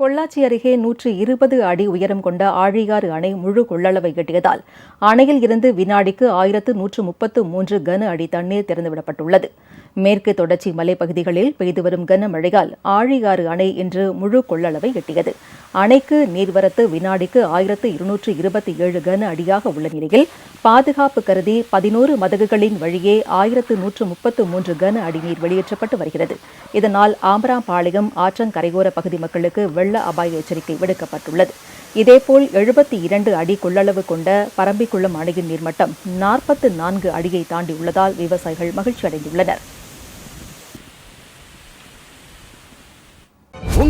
பொள்ளாச்சி அருகே நூற்று இருபது அடி உயரம் கொண்ட ஆழியாறு அணை முழு கொள்ளளவை எட்டியதால் அணையில் இருந்து வினாடிக்கு ஆயிரத்து நூற்று முப்பத்து மூன்று கன அடி தண்ணீர் திறந்துவிடப்பட்டுள்ளது. மேற்கு தொடர்ச்சி மலைப்பகுதிகளில் பெய்து வரும் கனமழையால் ஆழியாறு அணை இன்று முழு கொள்ளளவை எட்டியது. அணைக்கு நீர்வரத்து வினாடிக்கு ஆயிரத்து இருநூற்று இருபத்தி ஏழு கன அடியாக உள்ள நிலையில் பாதுகாப்பு கருதி பதினோரு மதகுகளின் வழியே ஆயிரத்து நூற்று முப்பத்து மூன்று கன அடி நீர் வெளியேற்றப்பட்டு வருகிறது. இதனால் ஆம்பராம்பாளையம் ஆற்றங்கரையோர பகுதி மக்களுக்கு வெள்ள அபாய எச்சரிக்கை விடுக்கப்பட்டுள்ளது. இதேபோல் எழுபத்தி இரண்டு அடி கொள்ளளவு கொண்ட பரம்பிக்குளம் அணையின் நீர்மட்டம் நாற்பத்து நான்கு அடியை தாண்டியுள்ளதால் விவசாயிகள் மகிழ்ச்சி அடைந்துள்ளனர்